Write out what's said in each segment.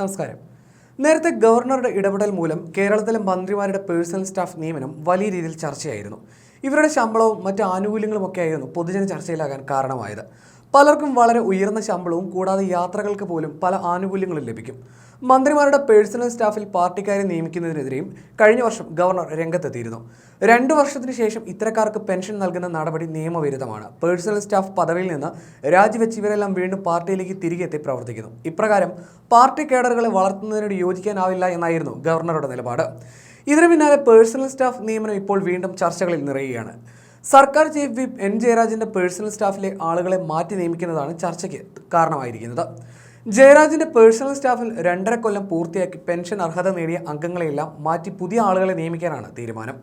നമസ്കാരം. നേരത്തെ ഗവർണറുടെ ഇടപെടൽ മൂലം കേരളത്തിലെ മന്ത്രിമാരുടെ പേഴ്സണൽ സ്റ്റാഫ് നിയമനം വലിയ രീതിയിൽ ചർച്ചയായിരുന്നു. ഇവരുടെ ശമ്പളവും മറ്റ് ആനുകൂല്യങ്ങളും ഒക്കെ ആയിരുന്നു പൊതുജന ചർച്ചയിലാകാൻ കാരണമായത്. പലർക്കും വളരെ ഉയർന്ന ശമ്പളവും കൂടാതെ യാത്രകൾക്ക് പോലും പല ആനുകൂല്യങ്ങളും ലഭിക്കും. മന്ത്രിമാരുടെ പേഴ്സണൽ സ്റ്റാഫിൽ പാർട്ടിക്കാരെ നിയമിക്കുന്നതിനെതിരെയും കഴിഞ്ഞ വർഷം ഗവർണർ രംഗത്തെത്തിയിരുന്നു. രണ്ടു വർഷത്തിനു ശേഷം ഇത്തരക്കാർക്ക് പെൻഷൻ നൽകുന്ന നടപടി നിയമവിരുദ്ധമാണ്. പേഴ്സണൽ സ്റ്റാഫ് പദവിയിൽ നിന്ന് രാജിവെച്ച് ഇവരെല്ലാം വീണ്ടും പാർട്ടിയിലേക്ക് തിരികെ എത്തി പ്രവർത്തിക്കുന്നു. ഇപ്രകാരം പാർട്ടി കേഡറുകളെ വളർത്തുന്നതിനോട് യോജിക്കാനാവില്ല എന്നായിരുന്നു ഗവർണറുടെ നിലപാട്. ഇതിനു പിന്നാലെ പേഴ്സണൽ സ്റ്റാഫ് നിയമനം ഇപ്പോൾ വീണ്ടും ചർച്ചകളിൽ നിറയുകയാണ്. സർക്കാർ ചീഫ് വിപ്പ് എൻ ജയരാജന്റെ പേഴ്സണൽ സ്റ്റാഫിലെ ആളുകളെ മാറ്റി നിയമിക്കുന്നതാണ് ചർച്ചയ്ക്ക് കാരണമായിരിക്കുന്നത്. ജയരാജിന്റെ പേഴ്സണൽ സ്റ്റാഫിൽ രണ്ടര കൊല്ലം പൂർത്തിയാക്കി പെൻഷൻ അർഹത നേടിയ അംഗങ്ങളെയെല്ലാം മാറ്റി പുതിയ ആളുകളെ നിയമിക്കാനാണ് തീരുമാനം.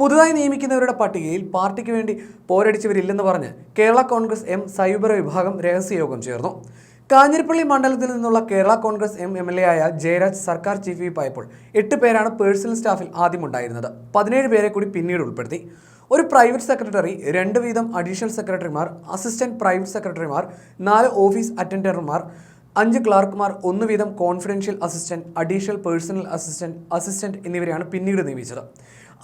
പുതുതായി നിയമിക്കുന്നവരുടെ പട്ടികയിൽ പാർട്ടിക്ക് വേണ്ടി പോരടിച്ചവരില്ലെന്ന് പറഞ്ഞ് കേരള കോൺഗ്രസ് എം. സൈബർ വിഭാഗം രഹസ്യയോഗം ചേർന്നു. കാഞ്ഞിരപ്പള്ളി മണ്ഡലത്തിൽ നിന്നുള്ള Kerala congress M M L A ആയ ജയരാജ് സർക്കാർ ചീഫ് വിപ്പായപ്പോൾ എട്ട് പേരാണ് പേഴ്സണൽ സ്റ്റാഫിൽ ആദ്യം ഉണ്ടായിരുന്നത്. പതിനേഴ് പേരെ കൂടി പിന്നീട് ഉൾപ്പെടുത്തി. ഒരു പ്രൈവറ്റ് സെക്രട്ടറി രണ്ട് വീതം അഡീഷണൽ സെക്രട്ടറിമാർ അസിസ്റ്റന്റ് പ്രൈവറ്റ് സെക്രട്ടറിമാർ നാല് ഓഫീസ് അറ്റൻഡർമാർ അഞ്ച് ക്ലാർക്കുമാർ ഒന്ന് വീതം confidential assistant additional personal assistant assistant എന്നിവരെയാണ് പിന്നീട് നിയമിച്ചത്.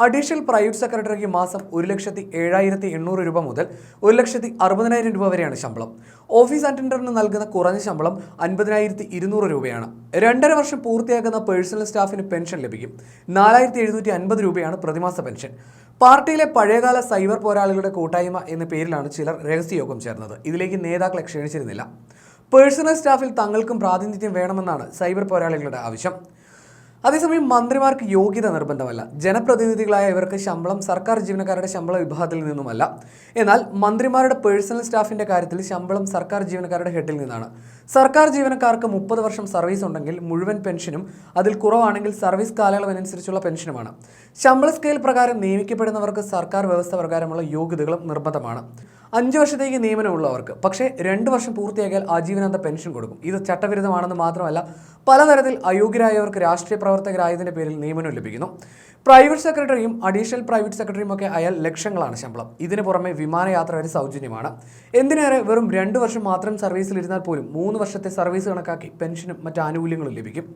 അഡീഷണൽ പ്രൈവറ്റ് സെക്രട്ടറിക്ക് മാസം ഒരു ലക്ഷത്തി ഏഴായിരത്തി എണ്ണൂറ് രൂപ മുതൽ ഒരു ലക്ഷത്തി അറുപതിനായിരം രൂപ വരെയാണ് ശമ്പളം. ഓഫീസ് അറ്റൻഡറിന് നൽകുന്ന കുറഞ്ഞ ശമ്പളം അൻപതിനായിരത്തി ഇരുന്നൂറ് രൂപയാണ്. രണ്ടര വർഷം പൂർത്തിയാക്കുന്ന പേഴ്സണൽ സ്റ്റാഫിന് പെൻഷൻ ലഭിക്കും. നാലായിരത്തി എഴുന്നൂറ്റി അൻപത് രൂപയാണ് പ്രതിമാസ പെൻഷൻ. പാർട്ടിയിലെ പഴയകാല സൈബർ പോരാളികളുടെ കൂട്ടായ്മ എന്ന പേരിലാണ് ചിലർ രഹസ്യയോഗം ചേർന്നത്. ഇതിലേക്ക് നേതാക്കളെ ക്ഷണിച്ചിരുന്നില്ല. പേഴ്സണൽ സ്റ്റാഫിൽ തങ്ങൾക്കും പ്രാതിനിധ്യം വേണമെന്നാണ് സൈബർ പോരാളികളുടെ ആവശ്യം. അതേസമയം മന്ത്രിമാർക്ക് യോഗ്യത നിർബന്ധമല്ല. ജനപ്രതിനിധികളായ ഇവർക്ക് ശമ്പളം സർക്കാർ ജീവനക്കാരുടെ ശമ്പള വിഭാഗത്തിൽ നിന്നുമല്ല. എന്നാൽ മന്ത്രിമാരുടെ പേഴ്സണൽ സ്റ്റാഫിന്റെ കാര്യത്തിൽ ശമ്പളം സർക്കാർ ജീവനക്കാരുടെ ഹെഡിൽ നിന്നാണ്. സർക്കാർ ജീവനക്കാർക്ക് മുപ്പത് വർഷം സർവീസ് ഉണ്ടെങ്കിൽ മുഴുവൻ പെൻഷനും അതിൽ കുറവാണെങ്കിൽ സർവീസ് കാലയളവനുസരിച്ചുള്ള പെൻഷനുമാണ്. ശമ്പള സ്കെയിൽ പ്രകാരം നിയമിക്കപ്പെടുന്നവർക്ക് സർക്കാർ വ്യവസ്ഥ പ്രകാരമുള്ള യോഗ്യതകളും നിർബന്ധമാണ്. അഞ്ച് വർഷത്തേക്ക് നിയമനമുള്ളവർക്ക് പക്ഷേ രണ്ട് വർഷം പൂർത്തിയാക്കിയാൽ ആജീവനാന്ത പെൻഷൻ കൊടുക്കും. ഇത് ചട്ടവിരുദ്ധമാണെന്ന് മാത്രമല്ല പലതരത്തിൽ അയോഗ്യരായവർക്ക് രാഷ്ട്രീയ പ്രവർത്തകരായതിന്റെ പേരിൽ നിയമനം ലഭിക്കുന്നു. പ്രൈവറ്റ് സെക്രട്ടറിയും അഡീഷണൽ പ്രൈവറ്റ് സെക്രട്ടറിയും ഒക്കെ അയാൾ ലക്ഷങ്ങളാണ് ശമ്പളം. ഇതിന് പുറമെ വിമാനയാത്ര വരെ സൗജന്യമാണ്. എന്തിനേറെ വെറും രണ്ട് വർഷം മാത്രം സർവീസിൽ ഇരുന്നാൽ പോലും മൂന്ന് വർഷത്തെ സർവീസ് കണക്കാക്കി പെൻഷനും മറ്റ് ആനുകൂല്യങ്ങളും ലഭിക്കും.